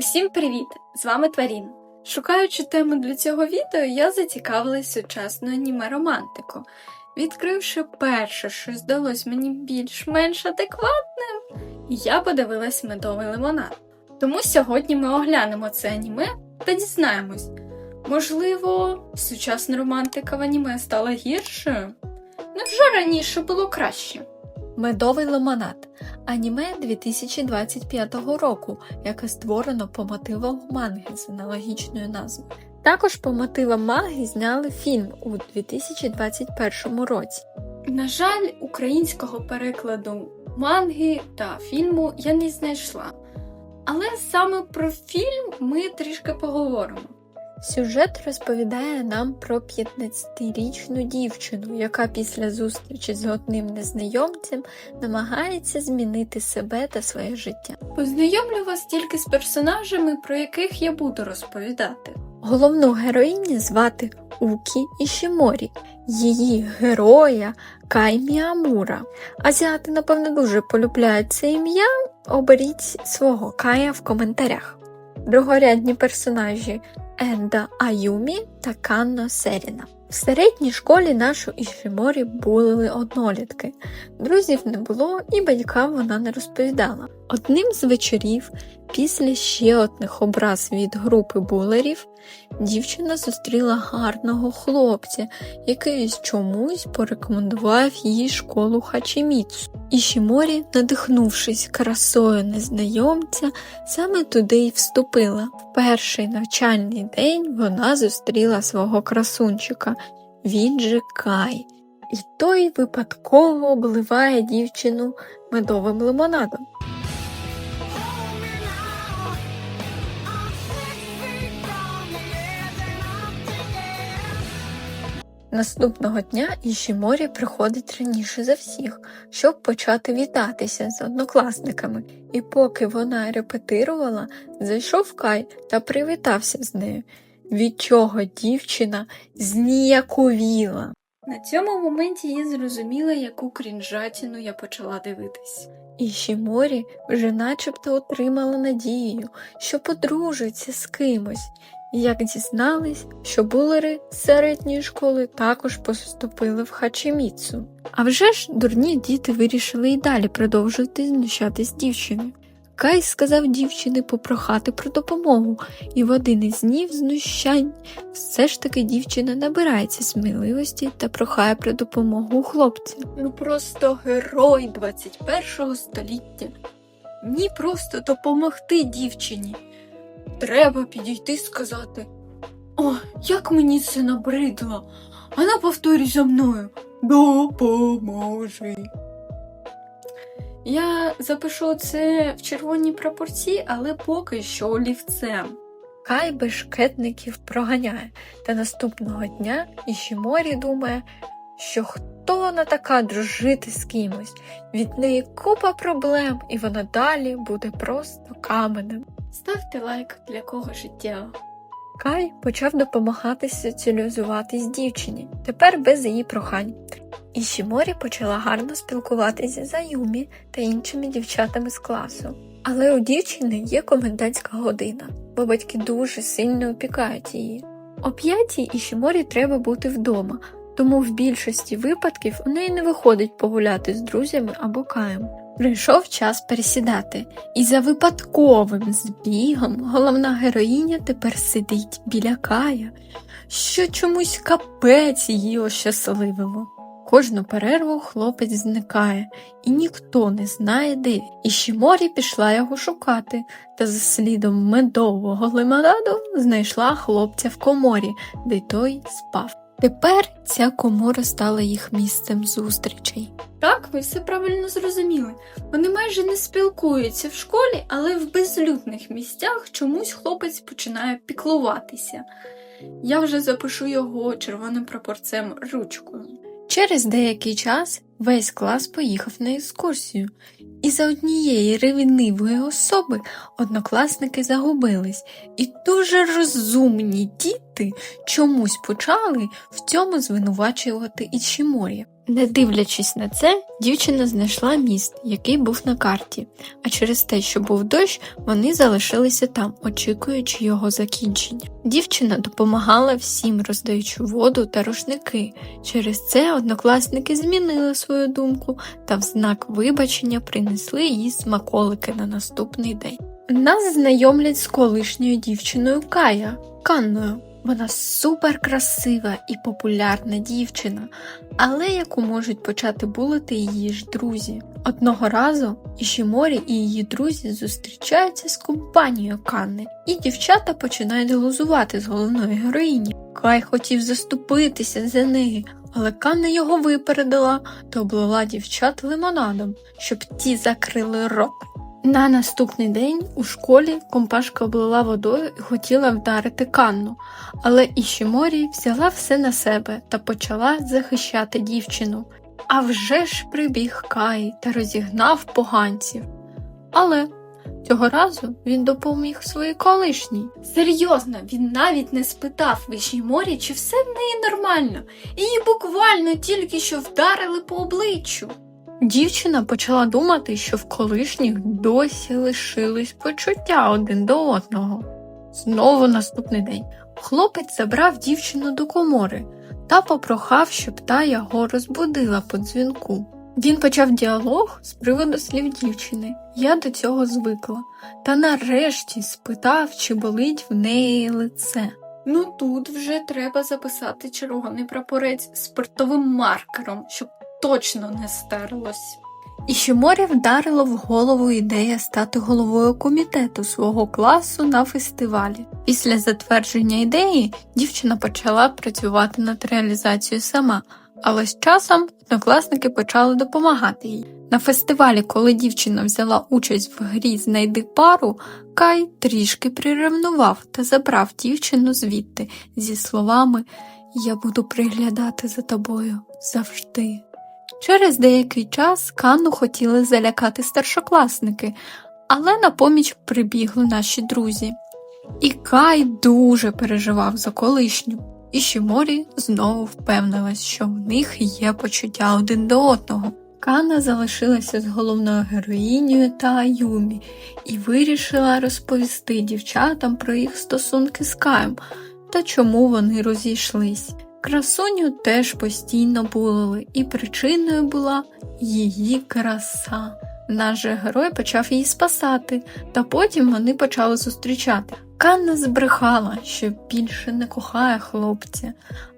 Усім привіт! З вами Тварін. Шукаючи тему для цього відео, я зацікавилась сучасною аніме романтику. Відкривши перше, що здалось мені більш-менш адекватним, я подивилась медовий лимонад. Тому сьогодні ми оглянемо це аніме та дізнаємось, можливо, сучасна романтика в аніме стала гіршою? Невже раніше було краще? Медовий лимонад аніме 2025 року, яке створено по мотивам манги з аналогічною назвою. Також по мотивам манги зняли фільм у 2021 році. На жаль, українського перекладу манги та фільму я не знайшла. Але саме про фільм ми трішки поговоримо. Сюжет розповідає нам про 15-річну дівчину, яка після зустрічі з одним незнайомцем намагається змінити себе та своє життя. Познайомлю вас тільки з персонажами, про яких я буду розповідати. Головну героїню звати Укі Ішіморі, її героя Кай Міамура. Азіати, напевно, дуже полюбляють це ім'я. Оберіть свого Кая в коментарях. Другорядні персонажі Енда Аюмі та Канно Серіна. В середній школі нашу Ішіморі були однолітки. Друзів не було і батькам вона не розповідала. Одним з вечорів, після ще одних образ від групи булерів, дівчина зустріла гарного хлопця, який чомусь порекомендував їй школу Хачіміцу. Ішіморі, надихнувшись красою незнайомця, саме туди й вступила. В перший навчальний день вона зустріла свого красунчика, він же Кай, і той випадково обливає дівчину медовим лимонадом. Наступного дня Ішіморі приходить раніше за всіх, щоб почати вітатися з однокласниками. І поки вона репетирувала, зайшов Кай та привітався з нею, від чого дівчина зніяковіла. На цьому моменті я зрозуміла, яку крінжатіну я почала дивитись. Ішіморі вже начебто отримала надію, що подружиться з кимось, і як дізнались, що булери з середньої школи також поступили в Хачіміцу. А вже ж дурні діти вирішили і далі продовжувати знущатись з дівчиною. Кай сказав дівчини попрохати про допомогу, і в один із днів знущань все ж таки дівчина набирається сміливості та прохає про допомогу хлопця. Ну просто герой 21 століття. Мені просто допомогти дівчині. Треба підійти і сказати: О, як мені це набридло! А на повторі за мною. Допоможи. Я запишу це в червоній пропорції, але поки що олівцем. Кай бешкетників проганяє, та наступного дня Ішіморі думає, що хто вона така дружити з кимось, від неї купа проблем, і вона далі буде просто каменем. Ставте лайк для кого життя. Кай почав допомагати соціалізуватись дівчині, тепер без її прохань. Ішіморі почала гарно спілкуватися з Аюмі та іншими дівчатами з класу. Але у дівчини є комендантська година, бо батьки дуже сильно опікають її. О п'ятій Ішіморі треба бути вдома, тому в більшості випадків у неї не виходить погуляти з друзями або каєм. Прийшов час пересідати, і за випадковим збігом головна героїня тепер сидить біля кая, що чомусь капець її ощасливило. Кожну перерву хлопець зникає, і ніхто не знає, де. І Шіморі пішла його шукати, та за слідом медового лимонаду знайшла хлопця в коморі, де той спав. Тепер ця комора стала їх місцем зустрічей. Так, ви все правильно зрозуміли. Вони майже не спілкуються в школі, але в безлюдних місцях чомусь хлопець починає піклуватися. Я вже запишу його червоним прапорцем ручкою. Через деякий час Весь клас поїхав на екскурсію, і за однієї ревнивої особи однокласники загубились, і дуже розумні діти чомусь почали в цьому звинувачувати Ічіморі. Не дивлячись на це, дівчина знайшла міст, який був на карті, а через те, що був дощ, вони залишилися там, очікуючи його закінчення. Дівчина допомагала всім, роздаючи воду та рушники. Через це однокласники змінили свою думку та в знак вибачення принесли їй смаколики на наступний день. Нас знайомлять з колишньою дівчиною Кая Канною. Вона суперкрасива і популярна дівчина, але яку можуть почати булити її ж друзі. Одного разу Ішіморі і її друзі зустрічаються з компанією Канни, і дівчата починають глузувати з головної героїні. Кай хотів заступитися за неї, але Канна його випередила та облила дівчат лимонадом, щоб ті закрили рот. На наступний день у школі компашка облила водою і хотіла вдарити Канну, але Ішіморі взяла все на себе та почала захищати дівчину. А вже ж прибіг Кай та розігнав поганців. Але цього разу він допоміг своїй колишній. Серйозно, він навіть не спитав вищій морі, чи все в неї нормально. Її буквально тільки що вдарили по обличчю. Дівчина почала думати, що в колишніх досі лишились почуття один до одного. Знову наступний день. Хлопець забрав дівчину до комори та попрохав, щоб та його розбудила по дзвінку. Він почав діалог з приводу слів дівчини. Я до цього звикла, та нарешті спитав, чи болить в неї лице. Ну тут вже треба записати червоний прапорець спиртовим маркером, щоб точно не стерлось. І Шиморі вдарило в голову ідея стати головою комітету свого класу на фестивалі. Після затвердження ідеї дівчина почала працювати над реалізацією сама, але з часом однокласники почали допомагати їй. На фестивалі, коли дівчина взяла участь в грі Знайди пару, Кай трішки приревнував та забрав дівчину звідти зі словами Я буду приглядати за тобою завжди. Через деякий час Канну хотіли залякати старшокласники, але на поміч прибігли наші друзі. І Кай дуже переживав за колишню, і Шіморі знову впевнилась, що в них є почуття один до одного. Канна залишилася з головною героїнею та Аюмі і вирішила розповісти дівчатам про їх стосунки з Каєм та чому вони розійшлись. Красуню теж постійно булили, і причиною була її краса. Наш же герой почав її спасати, та потім вони почали зустрічати. Канна збрехала, що більше не кохає хлопця,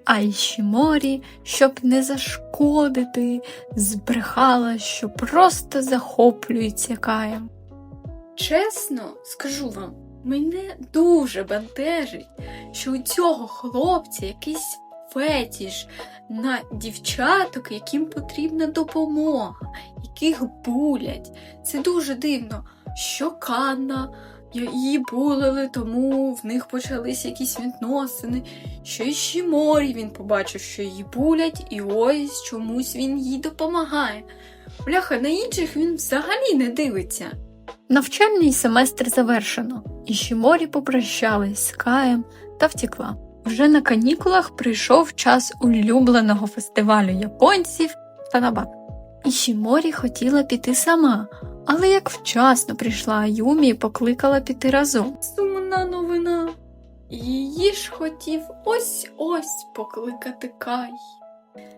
а Ішіморі, щоб не зашкодити, збрехала, що просто захоплюється каєм. Чесно, скажу вам, мене дуже бентежить, що у цього хлопця якийсь фетіш на дівчаток, яким потрібна допомога, яких булять. Це дуже дивно, що Канна її булили, тому в них почались якісь відносини. Що і Шіморі він побачив, що її булять, і ось чомусь він їй допомагає. Бляха, на інших він взагалі не дивиться. Навчальний семестр завершено, і Шіморі попрощалась з Каєм та втекла. Вже на канікулах прийшов час улюбленого фестивалю японців Танабат. І Шіморі хотіла піти сама, але як вчасно прийшла Аюмі і покликала піти разом. Сумна новина. Її ж хотів ось-ось покликати Кай.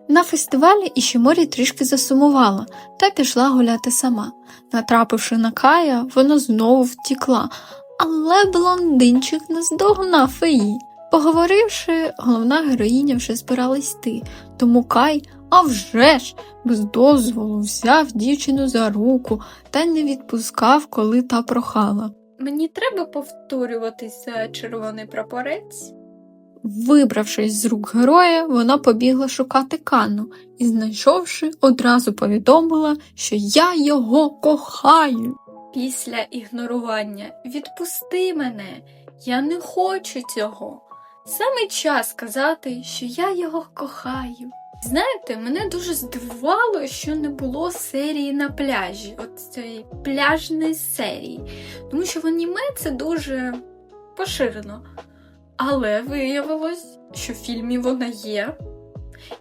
На фестивалі Ішіморі трішки засумувала та пішла гуляти сама. Натрапивши на Кая, вона знову втікла, але блондинчик наздогнав її. Поговоривши, головна героїня вже збиралась йти, тому Кай, а вже ж, без дозволу взяв дівчину за руку та не відпускав, коли та прохала. Мені треба повторюватись за червоний прапорець. Вибравшись з рук героя, вона побігла шукати Канну і, знайшовши, одразу повідомила, що я його кохаю. Після ігнорування відпусти мене, я не хочу цього. Саме час сказати, що я його кохаю. Знаєте, мене дуже здивувало, що не було серії на пляжі, от цієї пляжної серії. Тому що в аніме це дуже поширено. Але виявилось, що в фільмі вона є.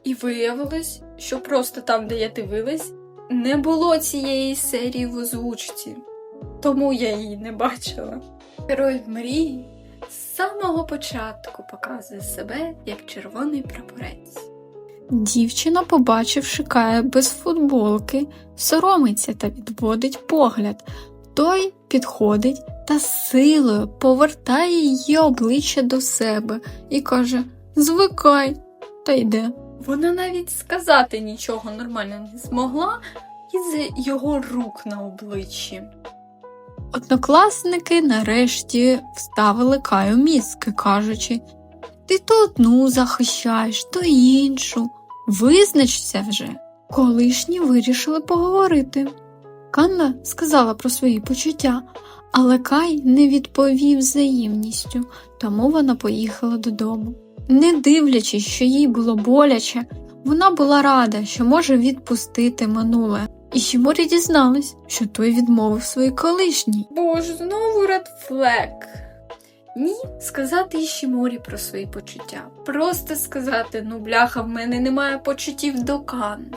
І виявилось, що просто там, де я дивилась, не було цієї серії в озвучці. Тому я її не бачила. Герой мрії самого початку показує себе як червоний прапорець. Дівчина, побачивши Кая без футболки, соромиться та відводить погляд. Той підходить та силою повертає її обличчя до себе і каже Звикай, та йде. Вона навіть сказати нічого нормально не змогла із його рук на обличчі. Однокласники нарешті вставили Каю мізки, кажучи Ти то одну захищаєш, то іншу. Визначся вже. Колишні вирішили поговорити. Канна сказала про свої почуття, але Кай не відповів взаємністю, тому вона поїхала додому. Не дивлячись, що їй було боляче, вона була рада, що може відпустити минуле. І Шіморі дізналась, що той відмовив своїй колишній. Боже, знову Red Flag. Ні, сказати Ішіморі про свої почуття. Просто сказати, ну бляха, в мене немає почуттів до Канни.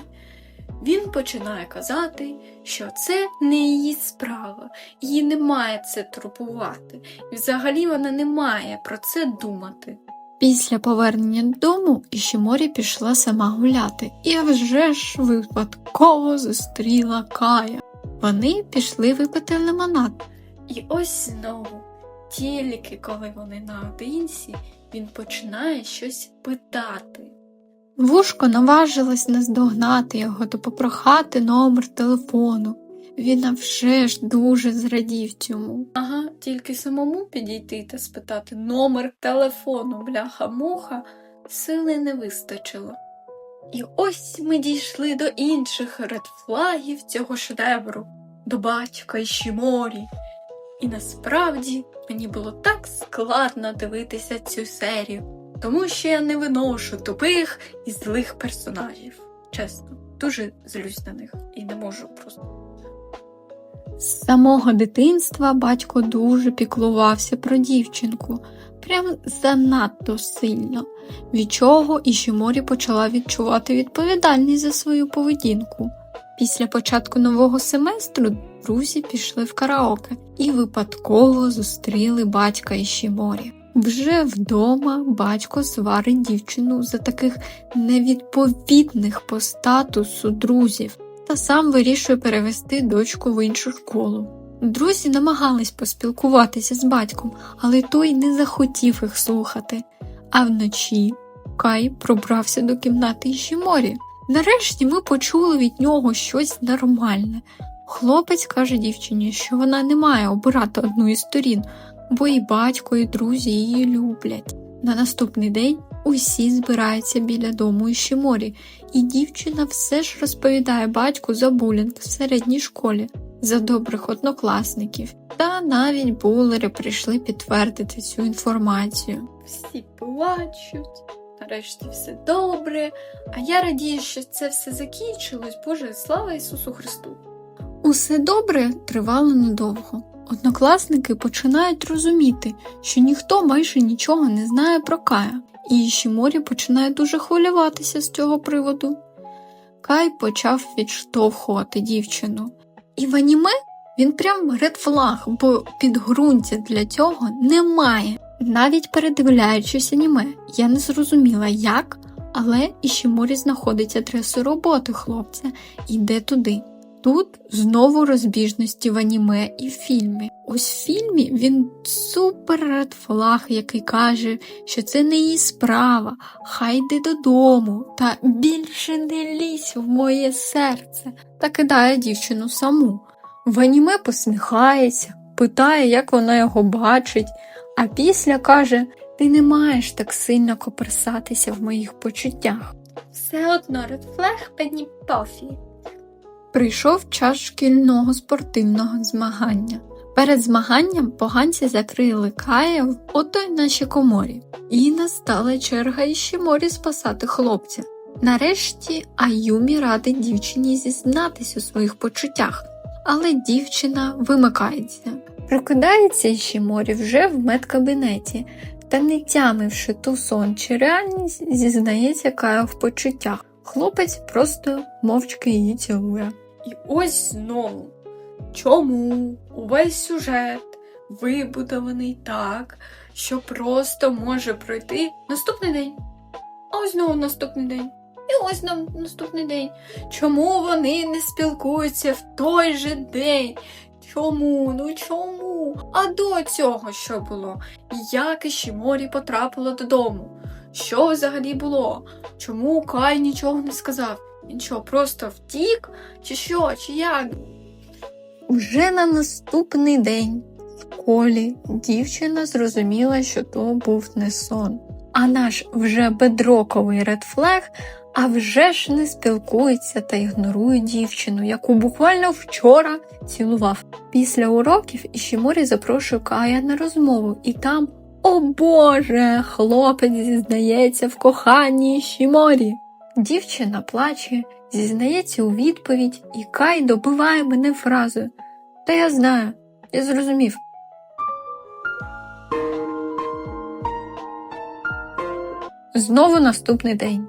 Він починає казати, що це не її справа, її не має це турбувати, і взагалі вона не має про це думати. Після повернення додому Ішіморі пішла сама гуляти і вже ж випадково зустріла Кая. Вони пішли випити лимонад. І ось знову, тільки коли вони наодинці, він починає щось питати. Вушко наважилась наздогнати його та попрохати номер телефону. Він вже ж дуже зрадів цьому. Ага, тільки самому підійти та спитати номер телефону, бляха-муха, сили не вистачило. І ось ми дійшли до інших редфлагів цього шедевру, до батька і Шіморі. І насправді мені було так складно дивитися цю серію, тому що я не виношу тупих і злих персонажів. Чесно, дуже злюсь на них і не можу просто. З самого дитинства батько дуже піклувався про дівчинку, прям занадто сильно, від чого Ішіморі почала відчувати відповідальність за свою поведінку. Після початку нового семестру друзі пішли в караоке і випадково зустріли батька Ішіморі. Вже вдома батько сварить дівчину за таких невідповідних по статусу друзів та сам вирішує перевести дочку в іншу школу. Друзі намагались поспілкуватися з батьком, але той не захотів їх слухати. А вночі Кай пробрався до кімнати Ішіморі. Нарешті ми почули від нього щось нормальне. Хлопець каже дівчині, що вона не має обирати одну із сторін, бо і батько, і друзі її люблять. На наступний день усі збираються біля дому Ішіморі, і дівчина все ж розповідає батьку за булінг в середній школі, за добрих однокласників. Та навіть булери прийшли підтвердити цю інформацію. всі плачуть, нарешті все добре, а я радію, що це все закінчилось. Боже, слава Ісусу Христу! Усе добре тривало недовго. Однокласники починають розуміти, що ніхто майже нічого не знає про Кая, і Ішіморі починає дуже хвилюватися з цього приводу. Кай почав відштовхувати дівчину. І в аніме він прям редфлаг, бо підґрунтя для цього немає. Навіть передивляючись аніме, я не зрозуміла, як, але Ішіморі знаходить адресу роботи хлопця йде туди. Тут знову розбіжності в аніме і фільмі. Ось в фільмі він супер редфлаг, який каже, що це не її справа, хай йди додому, та більше не лізь в моє серце, та кидає дівчину саму. В аніме посміхається, питає, як вона його бачить, а після каже: Ти не маєш так сильно коперсатися в моїх почуттях. Все одно редфлег мені пофі. Прийшов час шкільного спортивного змагання. Перед змаганням поганці закрили Кая в отой нашій коморі, і настала черга Ішіморі спасати хлопця. Нарешті Аюмі радить дівчині зізнатись у своїх почуттях, але дівчина вимикається. Прокидається Ішіморі вже в медкабінеті та, не тямивши ту сон чи реальність, зізнається Каю в почуттях. Хлопець просто мовчки її цілує. І ось знову. Чому увесь сюжет вибудований так, що просто може пройти наступний день, а ось знову наступний день. І ось нам наступний день. Чому вони не спілкуються в той же день? Чому? Ну чому? А до цього що було? Як Ішіморі потрапила додому? Що взагалі було? Чому Кай нічого не сказав? Він що, просто втік? Чи що, чи як? Вже на наступний день в школі дівчина зрозуміла, що то був не сон. А наш вже бедроковий редфлег, а вже ж не спілкується та ігнорує дівчину, яку буквально вчора цілував. Після уроків Ішіморі запрошує Кая на розмову, і там, о Боже, хлопець зізнається в коханні Ішіморі. Дівчина плаче, зізнається у відповідь, і Кай добиває мене фразою. Та я знаю, я зрозумів. Знову наступний день.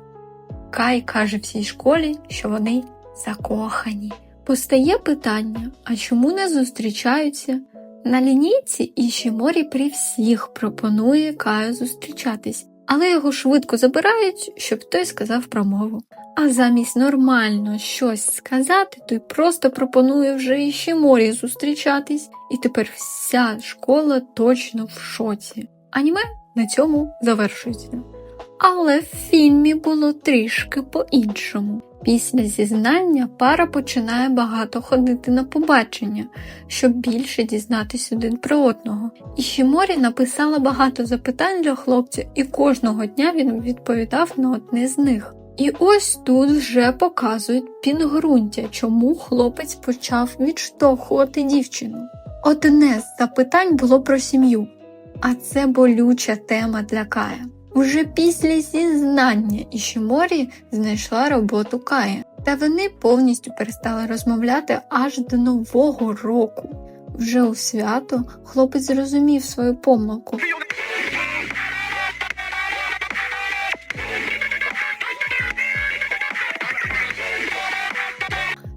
Кай каже всій школі, що вони закохані. Постає питання, а чому не зустрічаються? На лінійці Ішіморі при всіх пропонує Каю зустрічатись, але його швидко забирають, щоб той сказав промову. А замість нормально щось сказати, той просто пропонує вже Ішіморі зустрічатись, і тепер вся школа точно в шоці. Аніме на цьому завершується. Але в фільмі було трішки по-іншому. Після зізнання пара починає багато ходити на побачення, щоб більше дізнатись один про одного. І Шіморі написала багато запитань для хлопця, і кожного дня він відповідав на одне з них. І ось тут вже показують пінгрунтя, чому хлопець почав відштовхувати дівчину. Одне з запитань було про сім'ю, а це болюча тема для Кая. Уже після зізнання Ішіморі знайшла роботу Кая, та вони повністю перестали розмовляти аж до Нового року. Вже у свято хлопець зрозумів свою помилку.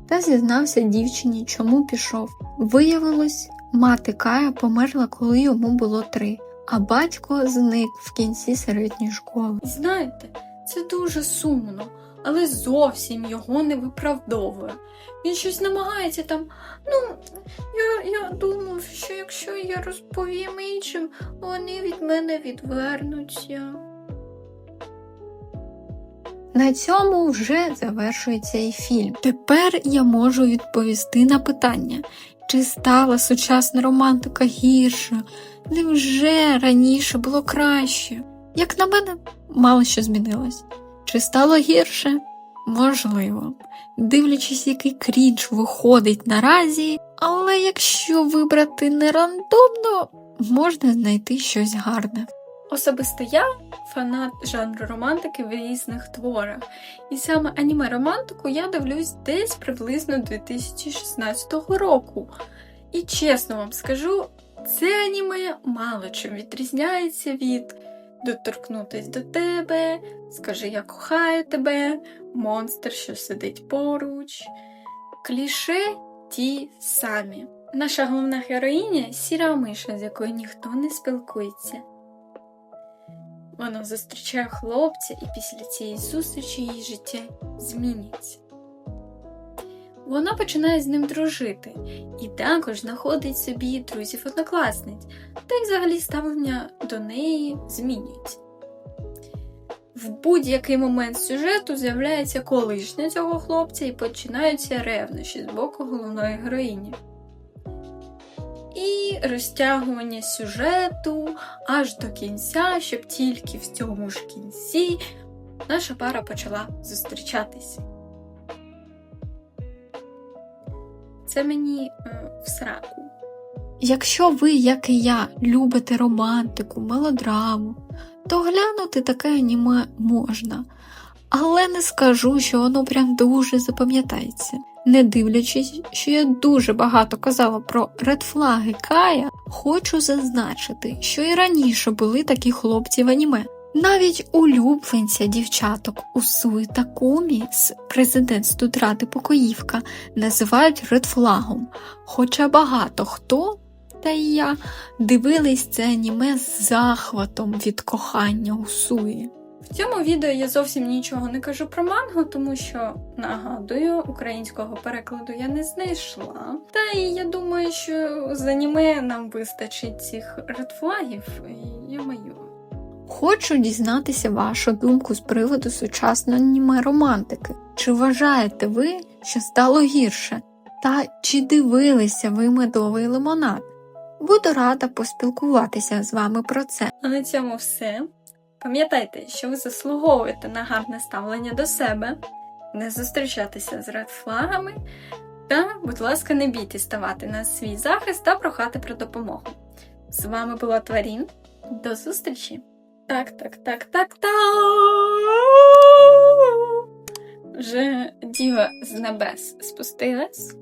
Та зізнався дівчині, чому пішов. Виявилось, мати Кая померла, коли йому було три а батько зник в кінці середньої школи. Знаєте, це дуже сумно, але зовсім його не виправдовує. Він щось намагається там. Ну, я, я думав, що якщо я розповім іншим, вони від мене відвернуться. На цьому вже завершується і фільм. Тепер я можу відповісти на питання, чи стала сучасна романтика гіршою? Невже раніше було краще? Як на мене, мало що змінилось. Чи стало гірше? Можливо, дивлячись, який крінж виходить наразі, але якщо вибрати не рандомно, можна знайти щось гарне. Особисто я фанат жанру романтики в різних творах, і саме аніме романтику я дивлюсь десь приблизно 2016 року. І чесно вам скажу, це аніме мало чим відрізняється від доторкнутись до тебе, скажи я кохаю тебе, монстр, що сидить поруч. Кліше ті самі. Наша головна героїня сіра миша, з якою ніхто не спілкується. Вона зустрічає хлопця, і після цієї зустрічі її життя змінюється. Вона починає з ним дружити і також знаходить собі друзів-однокласниць, та й взагалі ставлення до неї змінюється. В будь-який момент сюжету з'являється колишня цього хлопця і починаються ревнощі з боку головної героїні. І розтягування сюжету аж до кінця, щоб тільки в цьому ж кінці наша пара почала зустрічатись. Це мені в сраку. Якщо ви, як і я, любите романтику, мелодраму, то глянути таке аніме можна. але не скажу, що воно прям дуже запам'ятається. Не дивлячись, що я дуже багато казала про редфлаги Кая, хочу зазначити, що і раніше були такі хлопці в аніме. Навіть улюбленця дівчаток Усуї та Кумі з президент студради Покоївка називають редфлагом, хоча багато хто, та й я, дивились це аніме з захватом від кохання Усуї. В цьому відео я зовсім нічого не кажу про мангу, тому що нагадую, українського перекладу я не знайшла. Та і я думаю, що з аніме нам вистачить цих редфлагів, і. Хочу дізнатися вашу думку з приводу сучасної романтики. Чи вважаєте ви, що стало гірше? Та чи дивилися ви медовий лимонад? Буду рада поспілкуватися з вами про це. А на цьому все. Пам'ятайте, що ви заслуговуєте на гарне ставлення до себе, не зустрічатися з редфлагами, та, будь ласка, не бійтесь ставати на свій захист та прохати про допомогу. З вами була Тварін. До зустрічі! Так, так, так, так, так. Вже діва з небес спустилась.